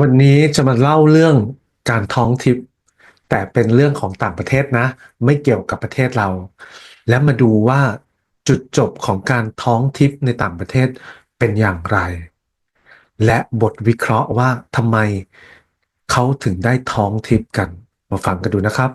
วันนี้จะมาเล่าเรื่องการท้องทิพย์แต่เป็นเรื่องของต่างประเทศนะ ไม่เกี่ยวกับประเทศเรา และมาดูว่าจุดจบของการท้องทิพย์ในต่างประเทศเป็นอย่างไร และบทวิเคราะห์ว่าทำไมเขาถึงได้ท้องทิพย์กัน มาฟังกันดูนะครับ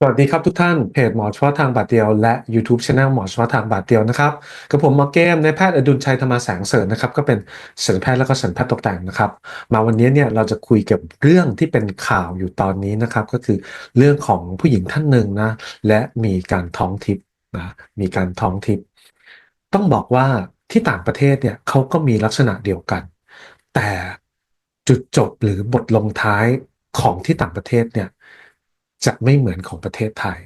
สวัสดีครับทุกท่านเพจหมอเฉพาะทางบาดเดียวและ YouTube c h anel หมอเฉพาะทางบาดเดียวนะครับกับผมหมอเกมในายแพทย์อดุลชัยธรรมแสงเสริญนะครับก็เป็นศัลยแพทย์และก็ศัลยแพทย์ตกแต่งนะครับ มาวันนี้เนี่ยเราจะคุยเกี่ยวกับเรื่องที่เป็นข่าวอยู่ตอนนี้นะครับ ก็คือเรื่องของผู้หญิงท่านหนึ่งนะและมีการท้องทิพย์นะมีการท้องทิพย์ต้องบอกว่าที่ต่างประเทศเนี่ยเขาก็มีลักษณะเดียวกัน แต่จุดจบหรือบทลงท้ายของที่ต่างประเทศเนี่ย จะไม่เหมือนของประเทศไทย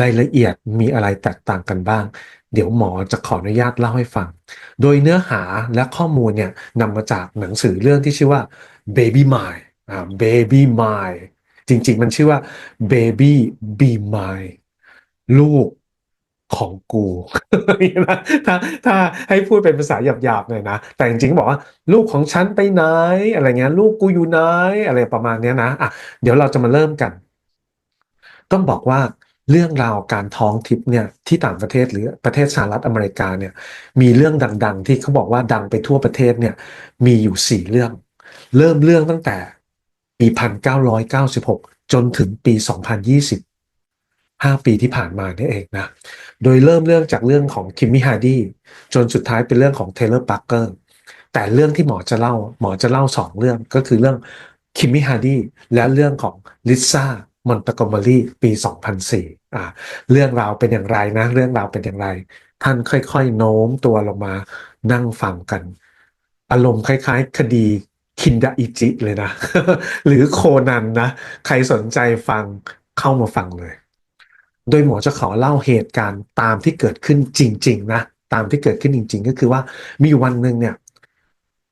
รายละเอียดมีอะไรแตกต่างกันบ้าง เดี๋ยวหมอจะขออนุญาตเล่าให้ฟัง โดยเนื้อหาและข้อมูลเนี่ยนำมาจากหนังสือเรื่องที่ชื่อว่า Baby Mind อ่า Baby Mind จริงๆ มันชื่อว่า Baby Be Mine ลูกของกูถ้าถ้าให้พูดเป็นภาษาหยาบๆหน่อยนะ แต่จริงๆบอกว่า ลูกของฉันไปไหน อะไรเงี้ย ลูกกูอยู่ไหน อะไรประมาณเนี้ยนะอะเดี๋ยวเราจะมาเริ่มกัน ต้องบอกว่าเรื่องราวการท้องทิพย์เนี่ยที่ต่างประเทศหรือประเทศสหรัฐอเมริกาเนี่ยมีเรื่องดังๆ ที่เขาบอกว่าดังไปทั่วประเทศเนี่ยมีอยู่สี่เรื่อง เริ่มเรื่องตั้งแต่ปี 1996 จนถึงปี 2020 5 ปีที่ผ่านมานี่เองนะ โดยเริ่มเรื่องจากเรื่องของคิมมี่ฮาร์ดีจนสุดท้ายเป็นเรื่องของเทเลอร์ปาร์เกอร์แต่เรื่องที่หมอจะเล่าหมอจะเล่าสองเรื่องก็คือเรื่องคิมมี่ฮาร์ดีและเรื่องของลิซ่า มอนตากอมอรีปี 2004อ่าเรื่องราวเป็นอย่างไรนะ เรื่องราวเป็นอย่างไร ท่านค่อยๆ โน้มตัวลงมานั่งฟังกัน อารมณ์คล้ายๆ คดีคินดาอิจิเลยนะ หรือโคนันนะ ใครสนใจฟังเข้ามาฟังเลย โดยหมอจะขอเล่าเหตุการณ์ตามที่เกิดขึ้นจริง ๆ นะ ตามที่เกิดขึ้นจริง ๆ ก็คือว่ามีวันหนึ่งเนี่ย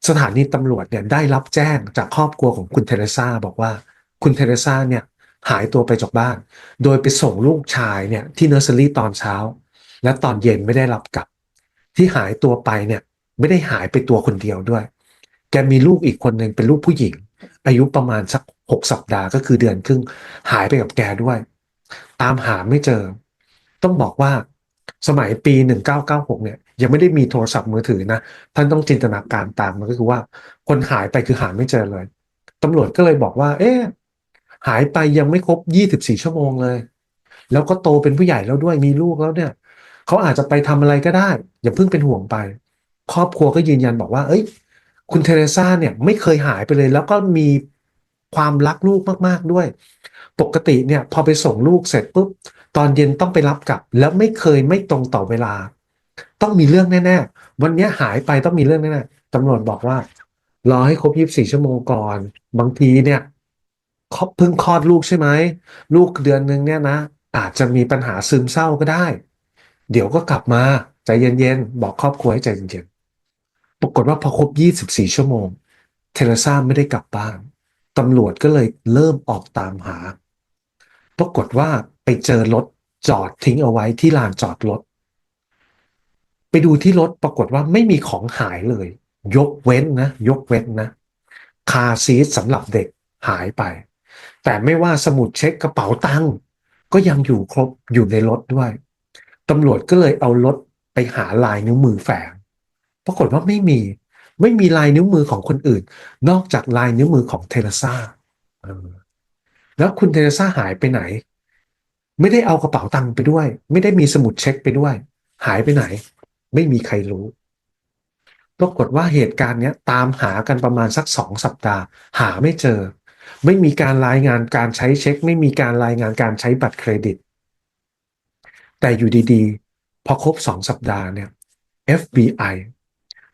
สถานีตำรวจเนี่ยได้รับแจ้งจากครอบครัวของคุณเทเรซาบอกว่าคุณเทเรซาเนี่ย หายตัวไปจากบ้าน โดยไปส่งลูกชายเนี่ยที่เนอร์เซอรี่ตอนเช้า และตอนเย็นไม่ได้รับกลับ ที่หายตัวไปเนี่ยไม่ได้หายไปตัวคนเดียวด้วย แกมีลูกอีกคนหนึ่งเป็นลูกผู้หญิง อายุประมาณสักหกสัปดาห์ก็คือเดือนครึ่งหายไปกับแกด้วย ตามหาไม่เจอ ต้องบอกว่าสมัยปี 1996 เนี่ย ยังไม่ได้มีโทรศัพท์มือถือนะ ท่านต้องจินตนาการตามมันก็คือว่า คนหายไปคือหาไม่เจอเลย ตำรวจก็เลยบอกว่า เอ๊ะ หายไปยังไม่ครบ 24 ชั่วโมงเลย แล้วก็โตเป็นผู้ใหญ่แล้วด้วยมีลูกแล้วเนี่ยเขาอาจจะไปทำอะไรก็ได้ อย่าเพิ่งเป็นห่วงไป ครอบครัวก็ยืนยันบอกว่า เอ้ย คุณเทเรซาเนี่ยไม่เคยหายไปเลย แล้วก็มีความรักลูกมากๆด้วย ปกติเนี่ย พอไปส่งลูกเสร็จปุ๊บตอนเย็นต้องไปรับกลับ แล้วไม่เคยไม่ตรงต่อเวลา ต้องมีเรื่องแน่ๆ วันนี้หายไปต้องมีเรื่องแน่ๆตำรวจบอกว่า รอให้ครบ 24 ชั่วโมงก่อน บางทีเนี่ย เพิ่งคลอดลูกใช่ไหมลูกเดือนนึงเนี่ยนะ อาจจะมีปัญหาซึมเศร้าก็ได้ เดี๋ยวก็กลับมาใจเย็นๆบอกครอบครัวให้ใจเย็นๆปรากฏว่าพอครบ 24 ชั่วโมง เทเลซ่าไม่ได้กลับบ้านตำรวจก็เลยเริ่มออกตามหา ปรากฏว่าไปเจอรถจอดทิ้งเอาไว้ที่ลานจอดรถไปดูที่รถปรากฏว่าไม่มีของหายเลย ยกเว้นนะ ยกเว้นนะ คาซีทสำหรับเด็กหายไป แต่ไม่ว่าสมุดเช็คกระเป๋าตังค์ก็ยังอยู่ครบอยู่ในรถด้วยตำรวจก็เลยเอารถไปหาลายนิ้วมือแฝง ปรากฏว่าไม่มีไม่มีลายนิ้วมือของคนอื่น นอกจากลายนิ้วมือของเทเลซ่าแล้วคุณเทเลซ่าหายไปไหน ไม่ได้เอากระเป๋าตังค์ไปด้วย ไม่ได้มีสมุดเช็คไปด้วย หายไปไหน ไม่มีใครรู้ ปรากฏว่าเหตุการณ์นี้ตามหากันประมาณสักสองสัปดาห์ หาไม่เจอ ไม่มีการรายงานการใช้เช็ค ไม่มีการรายงานการใช้บัตรเครดิต แต่อยู่ดีๆ พอครบสองสัปดาห์เนี่ย FBI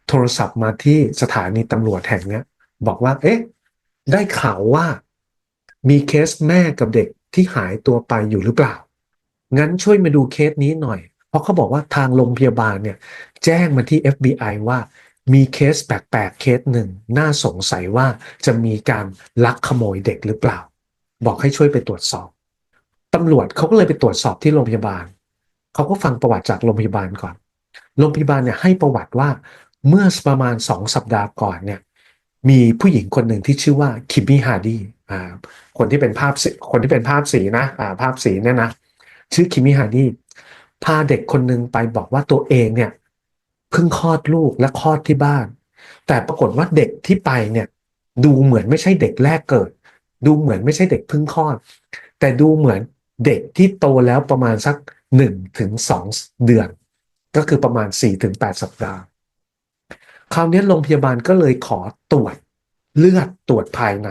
โทรศัพท์มาที่สถานีตำรวจแห่งนี้บอกว่า เอ๊ะ ได้ข่าวว่ามีเคสแม่กับเด็กที่หายตัวไปอยู่หรือเปล่า งั้นช่วยมาดูเคสนี้หน่อย เพราะเขาบอกว่าทางโรงพยาบาลเนี่ย แจ้งมาที่ FBI ว่า มีเคสแปลกๆเคสหนึ่ง น่าสงสัยว่าจะมีการลักขโมยเด็กหรือเปล่า บอกให้ช่วยไปตรวจสอบตำรวจเขาก็เลยไปตรวจสอบที่โรงพยาบาลเขาก็ฟังประวัติจากโรงพยาบาลก่อน โรงพยาบาลเนี่ยให้ประวัติว่าเมื่อประมาณสองสัปดาห์ก่อนเนี่ยมีผู้หญิงคนหนึ่งที่ชื่อว่าคิมมี่ฮาร์ดีอ่าคนที่เป็นภาพสีคนที่เป็นภาพสีนะอ่าภาพสีเนี่ยนะชื่อคิมมี่ฮาร์ดีพาเด็กคนหนึ่งไปบอกว่าตัวเองเนี่ย เพิ่งคลอดลูกและคลอดที่บ้าน แต่ปรากฏว่าเด็กที่ไปเนี่ยดูเหมือนไม่ใช่เด็กแรกเกิด ดูเหมือนไม่ใช่เด็กเพิ่งคลอด แต่ดูเหมือนเด็กที่โตแล้วประมาณสักหนึ่งถึงสองเดือน ก็คือประมาณ4-8สัปดาห์ คราวนี้โรงพยาบาลก็เลยขอตรวจเลือดตรวจภายใน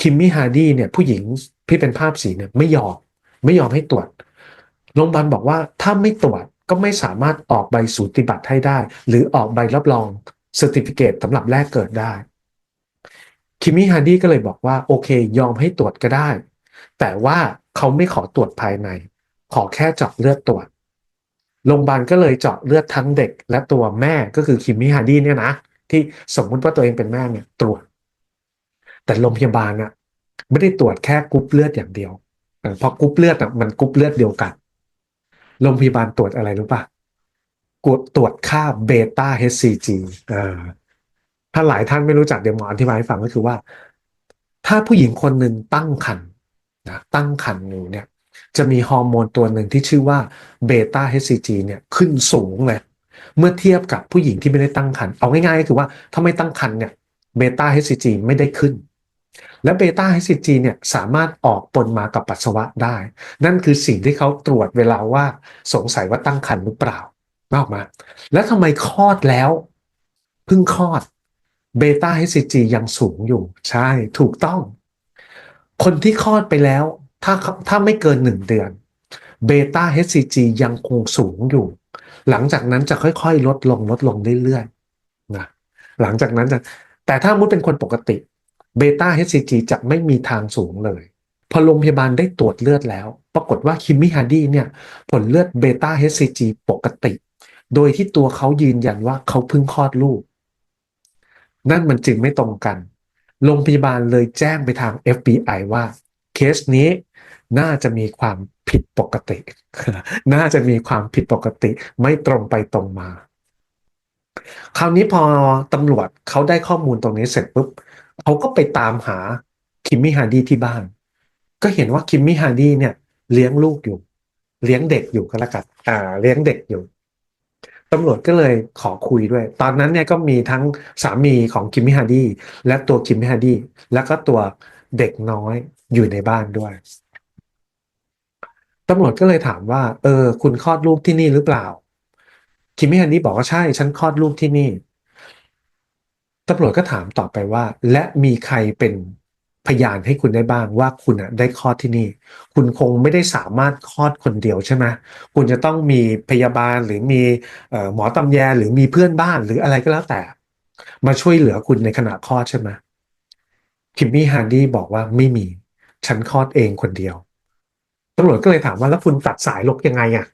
คิมมี่ฮาร์ดีเนี่ยผู้หญิงที่เป็นภาพสีเนี่ยไม่ยอม ไม่ยอมให้ตรวจ โรงพยาบาลบอกว่าถ้าไม่ตรวจ ก็ไม่สามารถออกใบสูติบัตรให้ได้ หรือออกใบรับรองเซอร์ติฟิเคตสำหรับแรกเกิดได้คิมมี่ฮาร์ดี้ก็เลยบอกว่าโอเค ยอมให้ตรวจก็ได้ แต่ว่าเขาไม่ขอตรวจภายใน ขอแค่เจาะเลือดตรวจโรงพยาบาลก็เลยเจาะเลือดทั้งเด็ก และตัวแม่ก็คือคิมมี่ฮาร์ดี้เนี่ยนะที่สมมุติว่าตัวเองเป็นแม่เนี่ยตรวจ แต่โรงพยาบาลน่ะไม่ได้ตรวจแค่กรุ๊ปเลือดอย่างเดียวเออเพราะกรุ๊ปเลือดน่ะมันกรุ๊ปเลือดเดียวกัน โรงพยาบาลตรวจอะไรรู้ป่ะกดตรวจค่าเบต้า HCG เออถ้าหลายท่านไม่รู้จักเดี๋ยวหมออธิบายให้ฟังก็คือว่า ถ้าผู้หญิงคนหนึ่งตั้งครรภ์นะตั้งครรภ์อยู่เนี่ย จะมีฮอร์โมนตัวหนึ่งที่ชื่อว่าเบต้า HCG เนี่ยขึ้นสูงเลยเมื่อเทียบกับผู้หญิงที่ไม่ได้ตั้งครรภ์เอาง่ายๆก็คือว่าถ้าไม่ตั้งครรภ์เนี่ยเบต้า HCG ไม่ได้ขึ้น และเบต้า HCG เนี่ยสามารถออกปนมากับปัสสาวะได้ นั่นคือสิ่งที่เขาตรวจเวลาว่าสงสัยว่าตั้งครรภ์หรือเปล่าออกมา แล้วทำไมคลอดแล้วเพิ่งคลอดเบต้า HCG ยังสูงอยู่ ใช่ถูกต้อง คนที่คลอดไปแล้ว ถ้าถ้าไม่เกินหนึ่งเดือนเบต้า HCG ยังคงสูงอยู่ หลังจากนั้นจะค่อยๆ ลดลงลดลงเรื่อยๆนะหลังจากนั้นจะแต่ถ้ามุดเป็นคนปกติ เบต้า HCG จะไม่มีทางสูงเลย พอโรงพยาบาลได้ตรวจเลือดแล้ว ปรากฏว่าคิมมี่ฮาร์ดีเนี่ยผลเลือดเบต้า HCG ปกติ โดยที่ตัวเขายืนยันว่าเขาเพิ่งคลอดลูก นั่นมันจึงไม่ตรงกัน โรงพยาบาลเลยแจ้งไปทาง FBI ว่าเคสนี้น่าจะมีความผิดปกติ น่าจะมีความผิดปกติ ไม่ตรงไปตรงมา คราวนี้พอตำรวจเขาได้ข้อมูลตรงนี้เสร็จปุ๊บ เขาก็ไปตามหาคิมมี่ฮาร์ดีที่บ้าน ก็เห็นว่าคิมมี่ฮาร์ดีเนี่ยเลี้ยงลูกอยู่ เลี้ยงเด็กอยู่ก็แล้วกันอ่า เลี้ยงเด็กอยู่ตำรวจก็เลยขอคุยด้วย ตอนนั้นเนี่ยก็มีทั้งสามีของคิมมี่ฮาร์ดีและตัวคิมมี่ฮาร์ดีแล้วก็ตัวเด็กน้อยอยู่ในบ้านด้วยตำรวจก็เลยถามว่า เออ คุณคลอดลูกที่นี่หรือเปล่า คิมมี่ฮันนี่บอกว่าใช่ ฉันคลอดลูกที่นี่ ตำรวจก็ถามต่อไปว่า และมีใครเป็นพยานให้คุณได้บ้างว่าคุณได้คลอดที่นี่ คุณคงไม่ได้สามารถคลอดคนเดียวใช่ไหมคุณจะต้องมีพยาบาลหรือมีหมอตำแยหรือมีเพื่อนบ้านหรืออะไรก็แล้วแต่ มาช่วยเหลือคุณในขณะคลอดใช่ไหมคิมมี่ฮันดี้บอกว่าไม่มี ฉันคลอดเองคนเดียวตำรวจก็เลยถามว่าแล้วคุณตัดสายลกยังไงอะ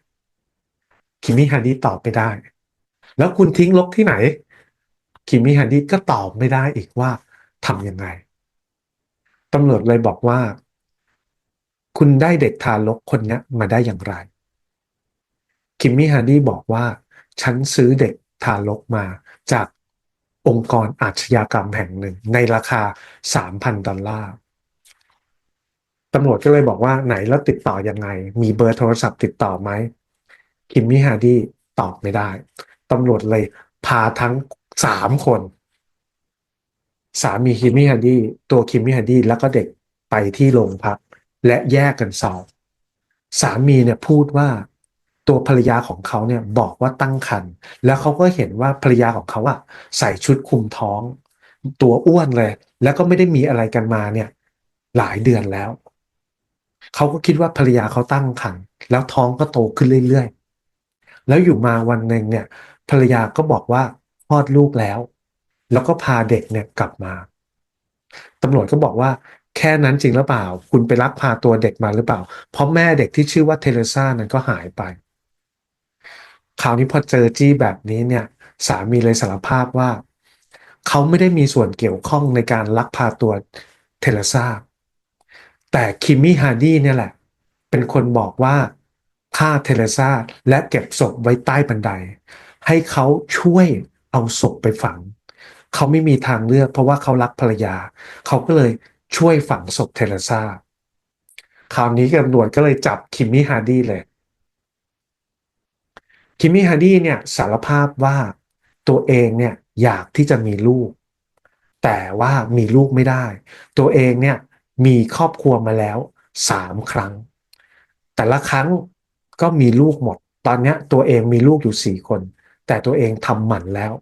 คิมมี่ฮันดี้ตอบไม่ได้ แล้วคุณทิ้งลกที่ไหน คิมมี่ฮันดี้ก็ตอบไม่ได้อีกว่าทำยังไงตำรวจเลยบอกว่า คุณได้เด็กทารกคนนี้มาได้อย่างไร คิมมี่ฮันดี้บอกว่า ฉันซื้อเด็กทารกมาจากองค์กรอาชญากรรมแห่งหนึ่ง ในราคา 3,000 ดอลลาร์ตำรวจก็เลยบอกว่าไหนแล้วติดต่อยังไง มีเบอร์โทรศัพท์ติดต่อไหมคิมมี่ฮาร์ดี้ตอบไม่ได้ ตำรวจเลยพาทั้ง สามคน สามีคิมมี่ฮาร์ดี้ตัวคิมมี่ฮาร์ดี้แล้วก็เด็กไปที่โรงพัก และแยกกันสอบสามีเนี่ยพูดว่าตัวภรรยาของเขาเนี่ยบอกว่าตั้งครรภ์แล้วเขาก็เห็นว่าภรรยาของเขาอะใส่ชุดคุมท้อง ตัวอ้วนเลย แล้วก็ไม่ได้มีอะไรกันมาเนี่ย หลายเดือนแล้วเขาก็คิดว่าภรรยาเขาตั้งครรภ์แล้วท้องก็โตขึ้นเรื่อยๆ แล้วอยู่มาวันหนึ่งเนี่ย ภรรยาก็บอกว่า ลอดลูกแล้ว แล้วก็พาเด็กเนี่ยกลับมาตำรวจก็บอกว่าแค่นั้นจริงหรือเปล่า คุณไปลักพาตัวเด็กมาหรือเปล่า เพราะแม่เด็กที่ชื่อว่าเทเลซ่านั้นก็หายไป คราวนี้พอเจอจี้แบบนี้เนี่ย สามีเลยสารภาพว่า เขาไม่ได้มีส่วนเกี่ยวข้องในการลักพาตัวเทเลซ่า แต่คิมมี่ฮาร์ดี้เนี่ยแหละ เป็นคนบอกว่าฆ่าเทเรซาและเก็บศพไว้ใต้บันได ให้เขาช่วย เอาศพไปฝัง เขาไม่มีทางเลือกเพราะว่าเขารักภรรยา เขาก็เลยช่วยฝังศพเทเรซาคราวนี้ตำรวจก็เลยจับคิมมี่ฮาร์ดี้เลย คิมมี่ฮาร์ดี้เนี่ยสารภาพว่าตัวเองเนี่ยอยากที่จะมีลูก แต่ว่ามีลูกไม่ได้ ตัวเองเนี่ยมีครอบครัวมาแล้วสามครั้ง แต่ละครั้งก็มีลูกหมด ตอนนี้ตัวเองมีลูกอยู่สี่คน แต่ตัวเองทำหมันแล้ว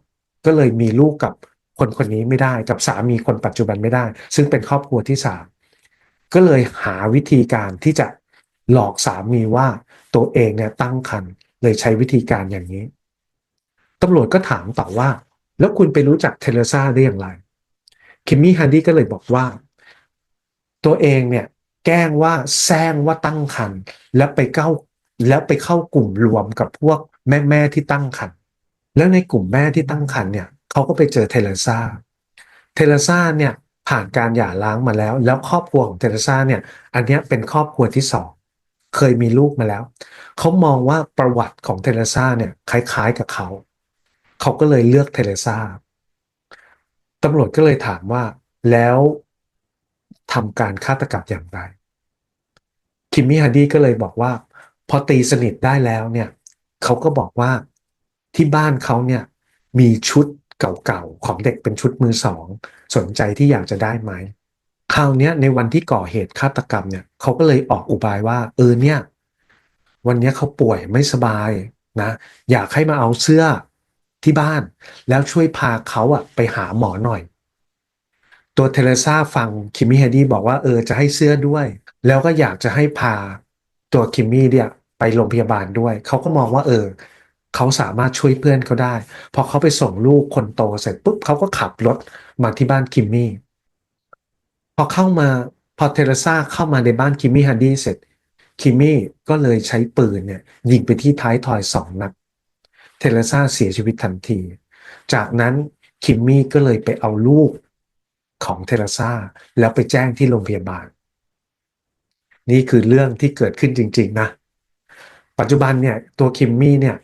ก็เลยมีลูกกับคนคนนี้ไม่ได้กับสามีคนปัจจุบันไม่ได้ ซึ่งเป็นครอบครัวที่สามก็เลยหาวิธีการที่จะหลอกสามีว่าตัวเองเนี่ยตั้งครรภ์เลยใช้วิธีการอย่างนี้ตำรวจก็ถามต่อว่า แล้วคุณไปรู้จักเทเลซ่าได้อย่างไร คิมมี่ฮันดี้ก็เลยบอกว่า ตัวเองเนี่ยแกล้งว่าแซงว่าตั้งครรภ์แล้วไปเข้าแล้วไปเข้ากลุ่มรวมกับพวกแม่แม่ที่ตั้งครรภ์ แล้วในกลุ่มแม่ที่ตั้งครรภ์เนี่ยเขาก็ไปเจอเทเลซ่าเทเลซ่าเนี่ยผ่านการหย่าร้างมาแล้ว แล้วครอบครัวของเทเลซ่าเนี่ยอันเนี้ยเป็นครอบครัวที่สองเคยมีลูกมาแล้ว เขามองว่าประวัติของเทเลซ่าเนี่ยคล้ายๆกับเขา เขาก็เลยเลือกเทเลซ่าตำรวจก็เลยถามว่าแล้วทำการฆาตกรรมอย่างไร คิมมี่ฮันดี้ก็เลยบอกว่า พอตีสนิทได้แล้วเนี่ยเขาก็บอกว่า ที่บ้านเขาเนี่ยมีชุดเก่าๆ ของเด็กเป็นชุดมือสอง สนใจที่อยากจะได้ไหมคราวนี้ในวันที่ก่อเหตุฆาตกรรมเนี่ยเขาก็เลยออกอุบายว่า เออเนี่ย วันนี้เขาป่วยไม่สบายนะ อยากให้มาเอาเสื้อที่บ้าน แล้วช่วยพาเขาอะไปหาหมอหน่อย ตัวเทเลซ่าฟังคิมมี่เฮดดี้บอกว่าเออจะให้เสื้อด้วย แล้วก็อยากจะให้พาตัวคิมมี่เนี่ยไปโรงพยาบาลด้วย เขาก็มองว่าเออ เขาสามารถช่วยเพื่อนเขาได้ พอเขาไปส่งลูกคนโตเสร็จปุ๊บเขาก็ขับรถมาที่บ้านคิมมี่ พอเข้ามาพอเทเรซ่าเข้ามาในบ้านคิมมี่ฮันดี้เสร็จคิมมี่ก็เลยใช้ปืนเนี่ยยิงไปที่ท้ายทอยสองนัดเทเรซ่าเสียชีวิตทันที จากนั้นคิมมี่ก็เลยไปเอาลูกของเทเรซ่าแล้วไปแจ้งที่โรงพยาบาล นี่คือเรื่องที่เกิดขึ้นจริง ๆ นะ ปัจจุบันเนี่ยตัวคิมมี่เนี่ย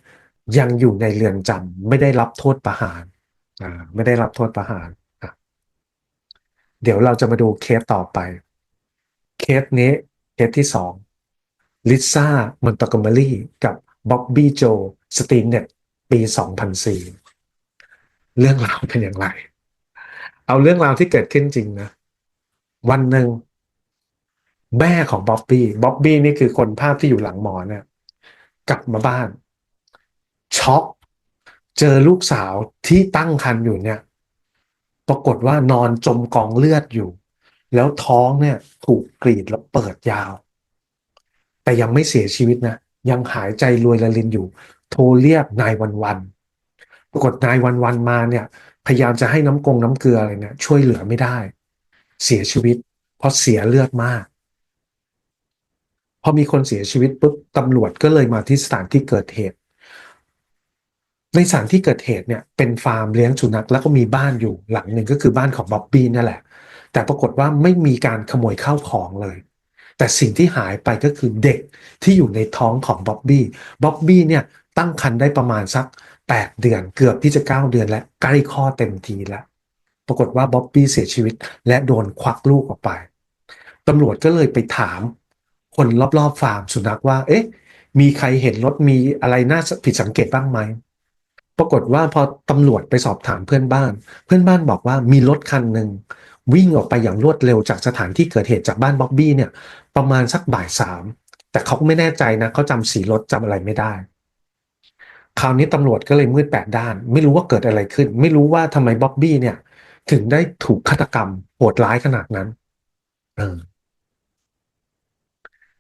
ยังอยู่ในเรือนจำไม่ได้รับโทษประหารไม่ได้รับโทษประหารเดี๋ยวเราจะมาดูเคสต่อไป เคสนี้เคสที่สองลิซ่ามอนตกอมเบอรี่กับบ๊อบบี้โจสตีนเน็ตปี 2004 เรื่องราวเป็นอย่างไร เอาเรื่องราวที่เกิดขึ้นจริงนะ วันหนึ่งแม่ของบ๊อบบี้บ๊อบบี้นี่คือคนภาพที่อยู่หลังหมอเนี่ยกลับมาบ้าน ช็อกเจอลูกสาวที่ตั้งครรภ์อยู่เนี่ย ปรากฏว่านอนจมกองเลือดอยู่ แล้วท้องเนี่ยถูกกรีดแล้วเปิดยาว แต่ยังไม่เสียชีวิตนะ ยังหายใจรวยระลินอยู่ โทรเรียกนายวันวันปรากฏนายวันวันมาเนี่ย พยายามจะให้น้ำกงน้ำเกลืออะไรเนี่ยช่วยเหลือไม่ได้ เสียชีวิต เพราะเสียเลือดมาก พอมีคนเสียชีวิตปุ๊บตำรวจก็เลยมาที่สถานที่เกิดเหตุ ในสถานที่เกิดเหตุเนี่ยเป็นฟาร์มเลี้ยงสุนัขแล้วก็มีบ้านอยู่หลังหนึ่งก็คือบ้านของบ๊อบบี้นั่นแหละ แต่ปรากฏว่าไม่มีการขโมยข้าวของเลย แต่สิ่งที่หายไปก็คือเด็กที่อยู่ในท้องของบ๊อบบี้บ๊อบบี้เนี่ยตั้งครรภ์ได้ประมาณสัก 8 เดือนเกือบที่จะ 9 เดือนและใกล้ข้อเต็มทีแล้วปรากฏว่าบ๊อบบี้เสียชีวิต และโดนควักลูกออกไปตำรวจก็เลยไปถามคนรอบๆฟาร์มสุนัขว่า เอ๊ะ มีใครเห็นรถมีอะไรน่าผิดสังเกตบ้างไหม ปรากฏว่าพอตำรวจไปสอบถามเพื่อนบ้าน เพื่อนบ้านบอกว่ามีรถคันหนึ่งวิ่งออกไปอย่างรวดเร็วจากสถานที่เกิดเหตุจากบ้านบ๊อบบี้เนี่ย ประมาณสักบ่ายสามแต่เขาไม่แน่ใจนะเขาจำสีรถจำอะไรไม่ได้ คราวนี้ตำรวจก็เลยมืดแปดด้าน ไม่รู้ว่าเกิดอะไรขึ้น ไม่รู้ว่าทำไมบ๊อบบี้เนี่ย ถึงได้ถูกฆาตกรรมโหดร้ายขนาดนั้นออ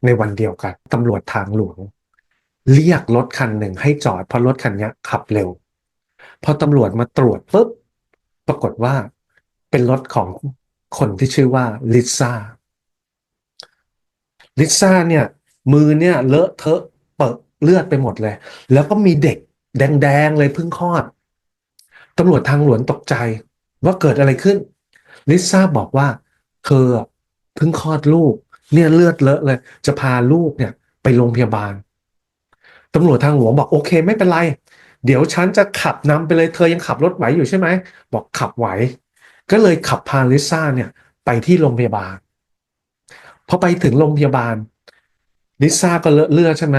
ในวันเดียวกันตำรวจทางหลวง เรียกรถคันหนึ่งให้จอดเพราะรถคันนี้ขับเร็ว พอตำรวจมาตรวจปุ๊บปรากฏว่าเป็นรถของคนที่ชื่อว่าลิซ่าลิซ่าเนี่ยมือเนี่ยเลอะเทอะเปิดเลือดไปหมดเลย แล้วก็มีเด็กแดงๆเลยเพิ่งคลอดตำรวจทางหลวงตกใจว่าเกิดอะไรขึ้น ลิซ่าบอกว่าเธอเพิ่งคลอดลูก เนี่ยเลือดเลอะเลย จะพาลูกเนี่ยไปโรงพยาบาลตำรวจทางหลวงบอกโอเค ไม่เป็นไร เดี๋ยวฉันจะขับนำไปเลยเธอยังขับรถไหวอยู่ใช่ไหม บอกขับไหว ก็เลยขับพาลิซ่าเนี่ยไปที่โรงพยาบาล พอไปถึงโรงพยาบาล ลิซ่าก็เลอะเลือดใช่ไหม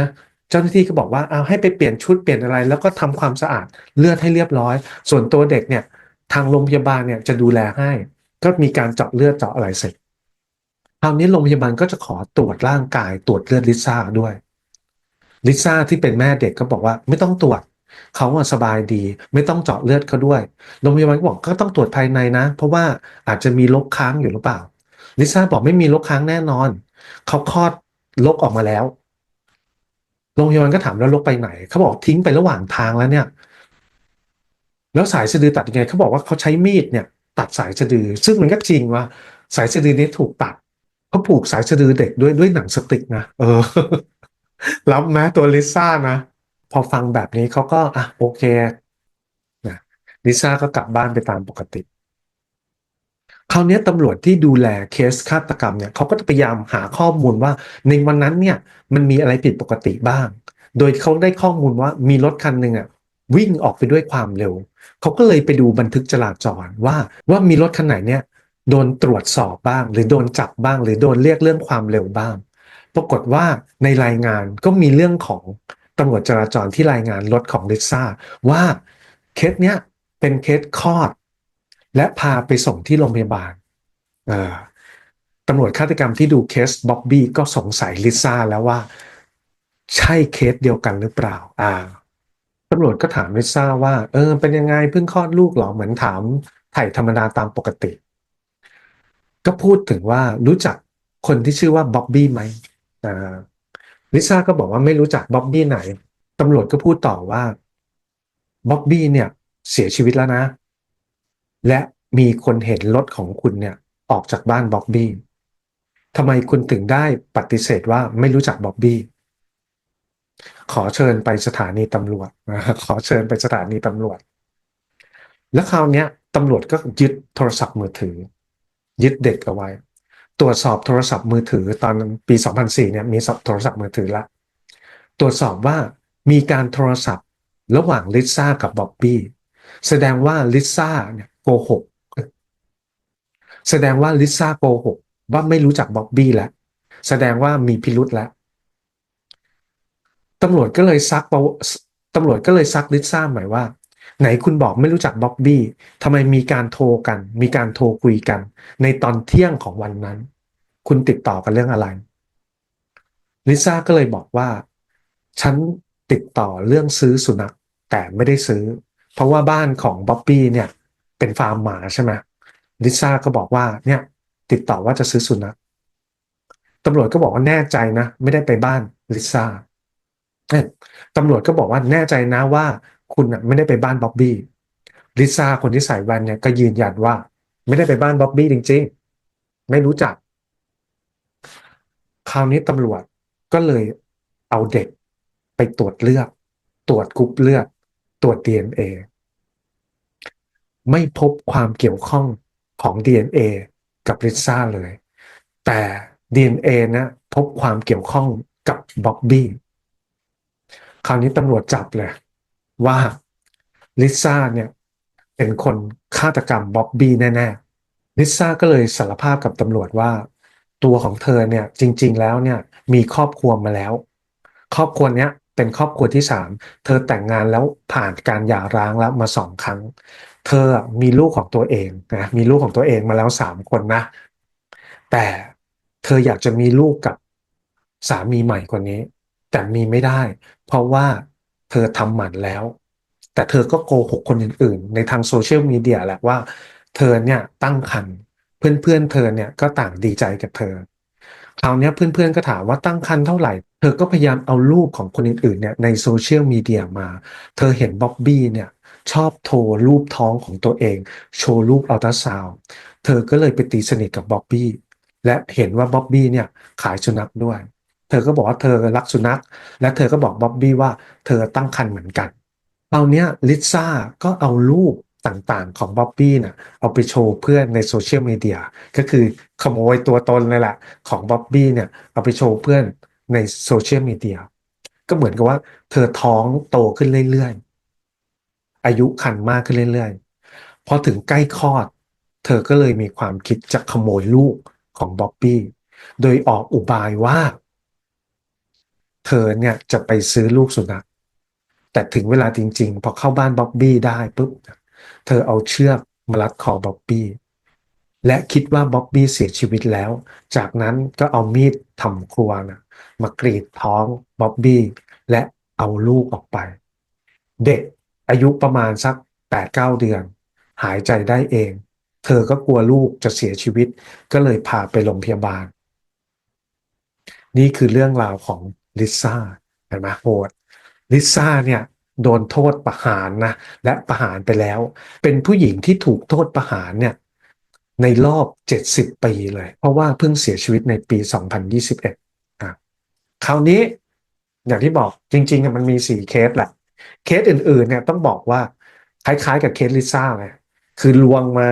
เจ้าหน้าที่ก็บอกว่าเอาให้ไปเปลี่ยนชุดเปลี่ยนอะไร แล้วก็ทำความสะอาดเลือดให้เรียบร้อย ส่วนตัวเด็กเนี่ย ทางโรงพยาบาลเนี่ยจะดูแลให้ ก็มีการเจาะเลือดเจาะอะไรเสร็จคราวนี้โรงพยาบาลก็จะขอตรวจร่างกายตรวจเลือดลิซ่าด้วยลิซ่าที่เป็นแม่เด็กก็บอกว่าไม่ต้องตรวจ เขาอะสบายดี ไม่ต้องเจาะเลือดเขาด้วยโรงพยาบาลก็บอกก็ต้องตรวจภายในนะ เพราะว่าอาจจะมีลกค้างอยู่หรือเปล่าลิซ่าบอกไม่มีลกค้างแน่นอน เขาคลอดลกออกมาแล้วโรงพยาบาลก็ถามแล้วลกไปไหน เขาบอกทิ้งไประหว่างทางแล้วเนี่ย แล้วสายสะดือตัดยังไงเขาบอกว่าเขาใช้มีดเนี่ย ตัดสายสะดือ ซึ่งมันก็จริงว่า สายสะดือนี้ถูกตัดเขาผูกสายสะดือเด็กด้วยด้วยหนังสติกนะเออรับไหมตัวลิซ่านะ พอฟังแบบนี้เขาก็อะโอเคนะลิซ่าก็กลับบ้านไปตามปกติคราวนี้ตำรวจที่ดูแลเคสฆาตกรรมเนี่ยเขาก็จะพยายามหาข้อมูลว่าในวันนั้นเนี่ยมันมีอะไรผิดปกติบ้าง โดยเขาได้ข้อมูลว่ามีรถคันหนึ่งอะวิ่งออกไปด้วยความเร็ว เขาก็เลยไปดูบันทึกจราจรว่าว่ามีรถคันไหนเนี่ยโดนตรวจสอบบ้าง หรือโดนจับบ้าง หรือโดนเรียกเรื่องความเร็วบ้าง ปรากฏว่าในรายงานก็มีเรื่องของ ตำรวจจราจรที่รายงานรถของลิซ่าว่าเคสเนี้ยเป็นเคสคลอด และพาไปส่งที่โรงพยาบาลตำรวจฆาตกรรมที่ดูเคสบ๊อบบี้ก็สงสัยลิซ่าแล้วว่า ใช่เคสเดียวกันหรือเปล่าอ่าตำรวจก็ถามลิซ่าว่า เออ เป็นยังไงเพิ่งคลอดลูกหรอเหมือนถามไถ่ธรรมดาตามปกติ ก็พูดถึงว่ารู้จักคนที่ชื่อว่าบ๊อบบี้ไหมอ่า ลิซ่าก็บอกว่าไม่รู้จักบ๊อบบี้ไหนตำรวจก็พูดต่อว่าบ๊อบบี้เนี่ยเสียชีวิตแล้วนะ และมีคนเห็นรถของคุณเนี่ยออกจากบ้านบ๊อบบี้ทำไมคุณถึงได้ปฏิเสธว่าไม่รู้จักบ๊อบบี้ขอเชิญไปสถานีตำรวจขอเชิญไปสถานีตำรวจ แล้วคราวนี้ตำรวจก็ยึดโทรศัพท์มือถือ ยึดเด็กเอาไว้ ตรวจสอบโทรศัพท์มือถือตอนปี 2004 เนี่ยมีโทรศัพท์มือถือละ ตรวจสอบว่ามีการโทรศัพท์ระหว่างลิซ่ากับบ๊อบบี้แสดงว่าลิซ่าเนี่ยโกหกแสดงว่าลิซ่าโกหกว่าไม่รู้จักบ๊อบบี้แล้วแสดงว่ามีพิรุธแล้วตำรวจก็เลยซักตำรวจก็เลยซักลิซ่าหมายว่า ไหนคุณบอกไม่รู้จักบ๊อบบี้ทำไมมีการโทรกัน มีการโทรคุยกัน ในตอนเที่ยงของวันนั้น คุณติดต่อกันเรื่องอะไรลิซ่าก็เลยบอกว่า ฉันติดต่อเรื่องซื้อสุนัขแต่ไม่ได้ซื้อ เพราะว่าบ้านของบ๊อบบี้เนี่ยเป็นฟาร์มหมาใช่ไหมลิซ่าก็บอกว่าเนี่ยติดต่อว่าจะซื้อสุนัขตำรวจก็บอกว่าแน่ใจนะ ไม่ได้ไปบ้านลิซ่าตำรวจก็บอกว่าแน่ใจนะว่า คุณน่ะไม่ได้ไปบ้านบ๊อบบี้ลิซ่าคนที่ใส่แว่นเนี่ยก็ยืนยันว่า ไม่ได้ไปบ้านบ๊อบบี้จริง ๆ ไม่รู้จัก คราวนี้ตำรวจก็เลยเอาเด็กไปตรวจเลือดตรวจกรุ๊ปเลือดตรวจ DNA ไม่พบความเกี่ยวข้องของ DNA กับลิซ่าเลย แต่ DNA นะพบความเกี่ยวข้องกับบ๊อบบี้ คราวนี้ตำรวจจับเลย ว่าลิซ่าเนี่ยเป็นคนฆาตกรรมบ๊อบบี้แน่ๆลิซ่าก็เลยสารภาพกับตำรวจว่า ตัวของเธอเนี่ยจริง ๆ แล้วเนี่ยมีครอบครัวมาแล้ว ครอบครัวเนี้ยเป็นครอบครัวที่สามเธอแต่งงานแล้วผ่านการหย่าร้างแล้วมาสองครั้ง เธอมีลูกของตัวเองนะมีลูกของตัวเองมาแล้วสามคนนะ แต่เธออยากจะมีลูกกับสามีใหม่คนนี้ แต่มีไม่ได้ เพราะว่า เธอทำหมันแล้ว แต่เธอก็โกหกคนอื่นๆ ในทางโซเชียลมีเดียแหละว่า เธอเนี่ยตั้งครรภ์เพื่อนๆเธอเนี่ยก็ต่างดีใจกับเธอคราวนี้เพื่อนๆก็ถามว่าตั้งครรภ์เท่าไหร่ เธอก็พยายามเอารูปของคนอื่นๆเนี่ยในโซเชียลมีเดียมา เธอเห็นบ๊อบบี้เนี่ยชอบโทรรูปท้องของตัวเอง โชว์รูปอัลตราซาวด์เธอก็เลยไปตีสนิทกับบ๊อบบี้และเห็นว่าบ๊อบบี้เนี่ยขายสุนัขด้วย เธอก็บอกว่าเธอรักสุนัข และเธอก็บอกบ๊อบบี้ว่าเธอตั้งครรภ์เหมือนกันเอาเนี้ยลิซ่าก็เอารูปต่างๆของบ๊อบบี้น่ะเอาไปโชว์เพื่อนในโซเชียลมีเดียก็คือขโมยตัวตนเลยแหละของบ๊อบบี้เนี่ยเอาไปโชว์เพื่อนในโซเชียลมีเดียก็เหมือนกับว่า เธอท้องโตขึ้นเรื่อยๆ อายุคันมากขึ้นเรื่อยๆ พอถึงใกล้คลอด เธอก็เลยมีความคิดจะขโมยลูกของบ๊อบบี้โดยออกอุบายว่า เธอเนี่ยจะไปซื้อลูกสุนัขแต่ถึงเวลาจริง ๆ พอเข้าบ้านบ๊อบบี้ได้ปุ๊บเธอเอาเชือกมารัดคอบ๊อบบี้และคิดว่าบ๊อบบี้เสียชีวิตแล้ว จากนั้นก็เอามีดทำครัวนะมากรีดท้องบ๊อบบี้และเอาลูกออกไป เด็กอายุประมาณสัก8-9 เดือน หายใจได้เอง เธอก็กลัวลูกจะเสียชีวิต ก็เลยพาไปโรงพยาบาล นี่คือเรื่องราวของ ลิซ่าเห็นไหมโหดลิซ่าเนี่ยโดนโทษประหารนะและประหารไปแล้ว เป็นผู้หญิงที่ถูกโทษประหารเนี่ยในรอบ 70 ปีเลย เพราะว่าเพิ่งเสียชีวิตในปี 2021อะคราวนี้อย่างที่บอกจริงๆมันมี 4 เคสแหละ เคสอื่นๆเนี่ยต้องบอกว่าคล้ายๆกับเคสลิซ่าเลยคือลวงมา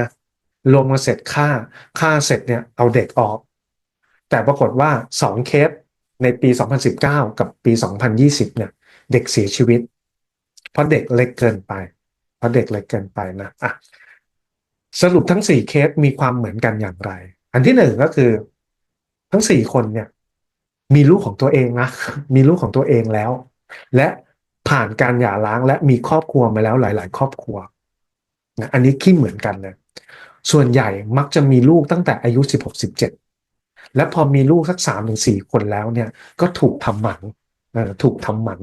ลวงมาเสร็จฆ่าฆ่าเสร็จเนี่ยเอาเด็กออก แต่ปรากฏว่า 2 เคส ในปี 2019 กับปี 2020 เนี่ย เด็กเสียชีวิต เพราะเด็กเล็กเกินไป เพราะเด็กเล็กเกินไปนะอะสรุปทั้ง 4 เคสมีความเหมือนกันอย่างไร อันที่หนึ่งก็คือ ทั้ง 4 คนเนี่ย มีลูกของตัวเองนะ มีลูกของตัวเองแล้ว และผ่านการหย่าร้างและมีครอบครัวมาแล้วหลาย ๆ ครอบครัวนะอันนี้ขี้เหมือนกันเลยส่วนใหญ่มักจะมีลูกตั้งแต่อายุ 16-17 และพอมีลูกสักสามถึงสี่คนแล้วเนี่ยก็ถูกทำหมันถูกทำหมัน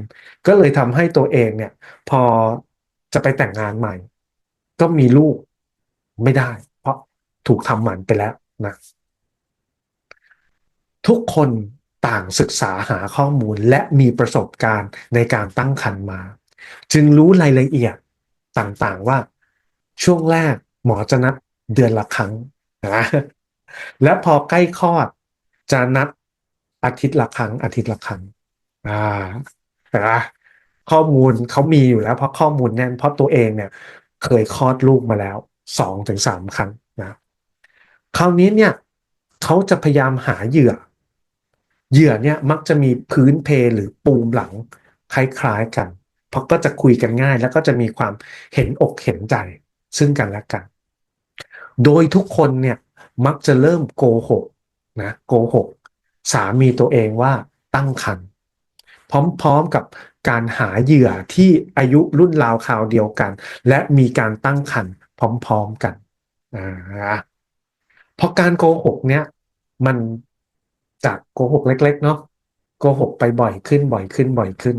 ก็เลยทำให้ตัวเองเนี่ย พอจะไปแต่งงานใหม่ ก็มีลูกไม่ได้ เพราะถูกทำหมันไปแล้วนะทุกคนต่างศึกษาหาข้อมูลและมีประสบการณ์ในการตั้งครรภ์มา จึงรู้รายละเอียดต่างๆว่าช่วงแรกหมอจะนัดเดือนละครั้งนะ และพอใกล้คลอดจะนัดอาทิตย์ละครั้ง อาทิตย์ละครั้งอ่านะข้อมูลเขามีอยู่แล้วเพราะข้อมูลแน่นเพราะตัวเองเนี่ย เคยคลอดลูกมาแล้วสองถึงสามครั้งนะคราวนี้เนี่ยเขาจะพยายามหาเหยื่อ เหยื่อเนี่ยมักจะมีพื้นเพหรือปูมหลังคล้ายๆกัน เพราะก็จะคุยกันง่าย แล้วก็จะมีความเห็นอกเห็นใจซึ่งกันและกัน โดยทุกคนเนี่ย มักจะเริ่มโกหกนะโกหกสามีตัวเองว่าตั้งครรภ์พร้อมๆกับการหาเหยื่อที่อายุรุ่นราวคราวเดียวกัน และมีการตั้งครรภ์พร้อมๆกันอ่าเพราะการโกหกเนี่ยมันจากโกหกเล็ก ๆ เนาะโกหกไปบ่อยขึ้นบ่อยขึ้นบ่อยขึ้น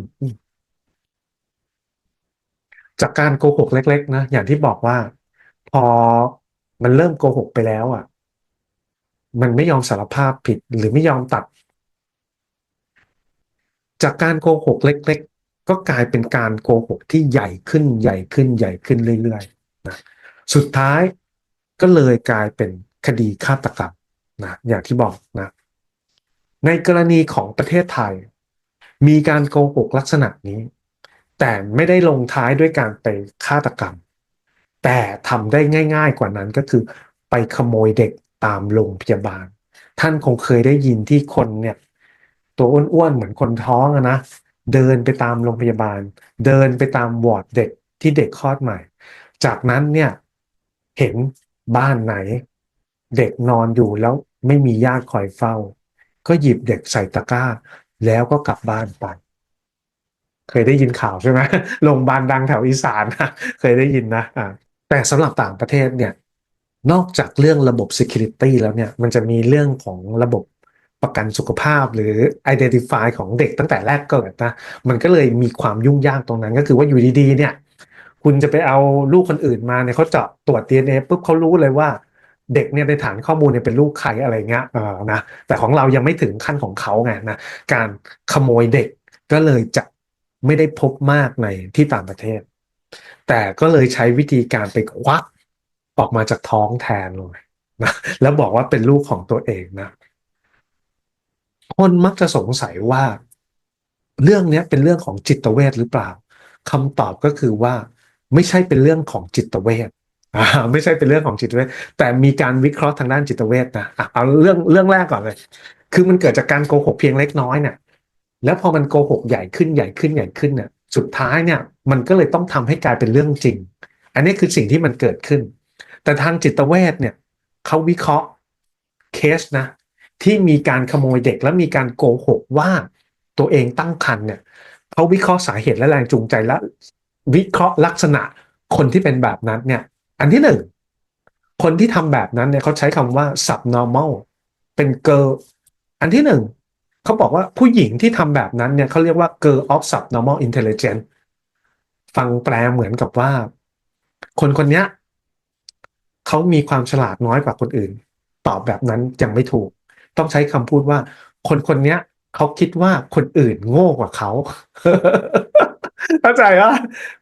จากการโกหกเล็ก ๆ นะอย่างที่บอกว่า พอมันเริ่มโกหกไปแล้วอะ มันไม่ยอมสารภาพผิดหรือไม่ยอมตัด จากการโกหกเล็ก ๆ ก็กลายเป็นการโกหกที่ใหญ่ขึ้นใหญ่ขึ้นใหญ่ขึ้นเรื่อยๆนะสุดท้ายก็เลยกลายเป็นคดีฆาตกรรมนะอย่างที่บอกนะในกรณีของประเทศไทย มีการโกหกลักษณะนี้ แต่ไม่ได้ลงท้ายด้วยการไปฆาตกรรม แต่ทำได้ง่าย ๆ กว่านั้นก็คือไปขโมยเด็ก ตามโรงพยาบาล ท่านคงเคยได้ยินที่คนเนี่ย ตัวอ้วนๆเหมือนคนท้องนะเดินไปตามโรงพยาบาล เดินไปตามวอร์ดเด็กที่เด็กคลอดใหม่ จากนั้นเนี่ยเห็นบ้านไหน เด็กนอนอยู่แล้วไม่มีญาติคอยเฝ้า ก็หยิบเด็กใส่ตะกร้า แล้วก็กลับบ้านไป เคยได้ยินข่าวใช่ไหมโรงพยาบาลดังแถวอีสานนะเคยได้ยินนะแต่สำหรับต่างประเทศเนี่ย นอกจากเรื่องระบบ security แล้วเนี่ย มันจะมีเรื่องของระบบประกันสุขภาพหรือ identify ของเด็กตั้งแต่แรกเกิดนะ มันก็เลยมีความยุ่งยากตรงนั้นก็คือว่าอยู่ดีๆ เนี่ย คุณจะไปเอาลูกคนอื่นมาเนี่ยเขาเจาะตรวจ DNA ปุ๊บเขารู้เลยว่าเด็กเนี่ยในฐานข้อมูลเนี่ยเป็นลูกใครอะไรเงี้ยเออนะแต่ของเรายังไม่ถึงขั้นของเขาไงนะการขโมยเด็กก็เลยจะไม่ได้พบมากในที่ต่างประเทศ แต่ก็เลยใช้วิธีการไปควัก ออกมาจากท้องแทนเลยนะแล้วบอกว่าเป็นลูกของตัวเองนะ คนมักจะสงสัยว่า เรื่องนี้เป็นเรื่องของจิตเวชหรือเปล่าคำตอบก็คือว่า ไม่ใช่เป็นเรื่องของจิตเวชอ่าไม่ใช่เป็นเรื่องของจิตเวชแต่มีการวิเคราะห์ทางด้านจิตเวชนะอะเอาเรื่องเรื่องแรกก่อนเลย คือมันเกิดจากการโกหกเพียงเล็กน้อยเนี่ยแล้วพอมันโกหกใหญ่ขึ้นใหญ่ขึ้นใหญ่ขึ้นเนี่ยสุดท้ายเนี่ย มันก็เลยต้องทำให้กลายเป็นเรื่องจริง อันนี้คือสิ่งที่มันเกิดขึ้น แต่ทางจิตเวชเนี่ยเขาวิเคราะห์เคสนะ ที่มีการขโมยเด็กและมีการโกหกว่าตัวเองตั้งครรภ์เนี่ยเขาวิเคราะห์สาเหตุและแรงจูงใจและวิเคราะห์ลักษณะคนที่เป็นแบบนั้นเนี่ย อันที่หนึ่งคนที่ทำแบบนั้นเนี่ยเขาใช้คำว่า subnormal เป็น girl อันที่หนึ่งเขาบอกว่าผู้หญิงที่ทำแบบนั้นเนี่ยเขาเรียกว่า girl of subnormal intelligence ฟังแปลเหมือนกับว่า คนคนเนี้ย เขามีความฉลาดน้อยกว่าคนอื่น ตอบแบบนั้นยังไม่ถูก ต้องใช้คำพูดว่า คนคนเนี้ยเขาคิดว่าคนอื่นโง่กว่าเขาเข้าใจว่า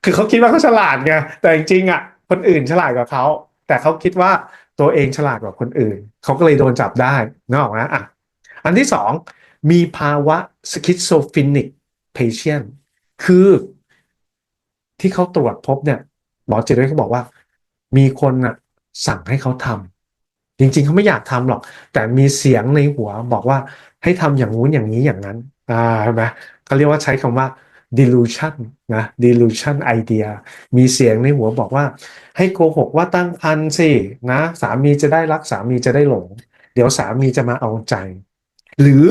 คือเขาคิดว่าเขาฉลาดไงแต่จริงๆอะ คนอื่นฉลาดกว่าเขาแต่เขาคิดว่าตัวเองฉลาดกว่าคนอื่นเขาก็เลยโดนจับได้นอกไหมอะอันที่สองมีภาวะ schizophrenic patient คือที่เขาตรวจพบเนี่ยหมอจิตเวชเขาบอกว่า มีคนน่ะ สั่งให้เขาทำจริงๆเขาไม่อยากทำหรอก แต่มีเสียงในหัวบอกว่าให้ทำอย่างงู้นอย่างนี้อย่างนั้นอ่าใช่ไหมเขาเรียกว่าใช้คำว่า delusion นะ delusion idea มีเสียงในหัวบอกว่า ให้โกหกว่าตั้งครรภ์สินะสามีจะได้รักสามีจะได้หลง เดี๋ยวสามีจะมาเอาใจ หรือ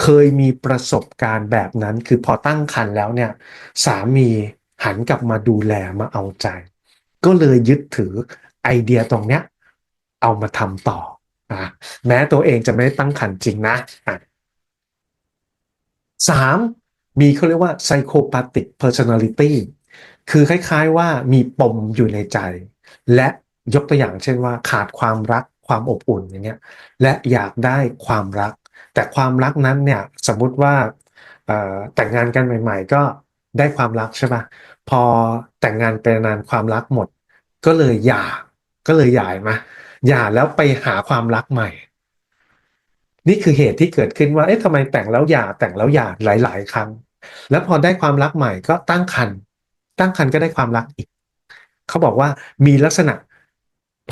เคยมีประสบการณ์แบบนั้น คือพอตั้งครรภ์แล้วเนี่ย สามีหันกลับมาดูแลมาเอาใจ ก็เลยยึดถือ ไอเดียตรงเนี้ยเอามาทำต่ออะแม้ตัวเองจะไม่ได้ตั้งครรภ์จริงนะะสามมีเขาเรียกว่า psychopathic personality คือคล้ายๆว่ามีปมอยู่ในใจ และยกตัวอย่างเช่นว่าขาดความรักความอบอุ่นอย่างเงี้ยและอยากได้ความรัก แต่ความรักนั้นเนี่ยสมมุติว่าแต่งงานกันใหม่ ๆ ก็ได้ความรักใช่ปะพอแต่งงานไปนานความรักหมด ก็เลยหย่าก็เลยหย่ามาหย่าแล้วไปหาความรักใหม่ นี่คือเหตุที่เกิดขึ้นว่าเอ๊ะทำไมแต่งแล้วหย่าแต่งแล้วหย่าหลาย ๆ ครั้ง แล้วพอได้ความรักใหม่ก็ตั้งครรภ์ตั้งครรภ์ก็ได้ความรักอีก เขาบอกว่ามีลักษณะ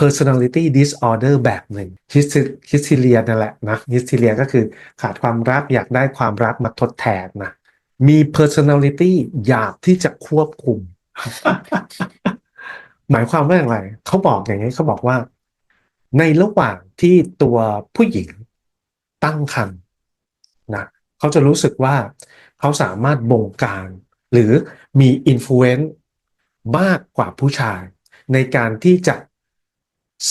personality disorder แบบหนึ่งฮิสทีเรียนั่นแหละนะฮิสทีเรียก็คือขาดความรักอยากได้ความรักมาทดแทนนะมี personality อยากที่จะควบคุม หมายความว่าอย่างไรเขาบอกอย่างนี้เขาบอกว่า ในระหว่างที่ตัวผู้หญิงตั้งครรภ์นะเขาจะรู้สึกว่าเขาสามารถบงการ หรือมีอิทธิพลมากกว่าผู้ชาย ในการที่จะ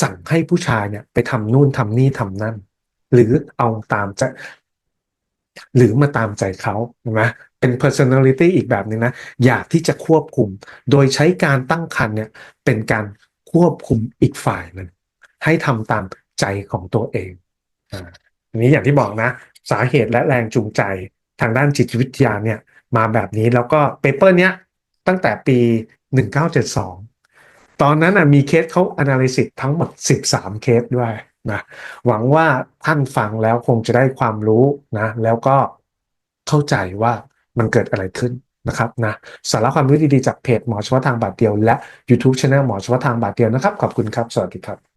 สั่งให้ผู้ชายเนี่ย ไปทำนู่นทำนี่ทำนั่น หรือเอาตามใจหรือมาตามใจเขาใช่ไหม เป็น personality อีกแบบหนึงนะ อยากที่จะควบคุม โดยใช้การตั้งครรภ์เนี่ยเป็นการควบคุมอีกฝ่ายหนึ่งให้ทำตามใจของตัวเองอันนี้อย่างที่บอกนะ สาเหตุและแรงจูงใจทางด้านจิตวิทยาเนี่ยมาแบบนี้แล้วก็เปเปอร์เนี้ยตั้งแต่ปี 1972 ตอนนั้นนะมีเคสเขา analysis ทั้งหมด 13 เคสด้วยนะหวังว่าท่านฟังแล้วคงจะได้ความรู้นะ แล้วก็เข้าใจว่า มันเกิดอะไรขึ้นนะครับนะสาระความรู้ดีๆจากเพจหมอเฉพาะทางบาทเดียว และ YouTube Channel หมอเฉพาะทางบาทเดียวนะครับ ขอบคุณครับ สวัสดีครับ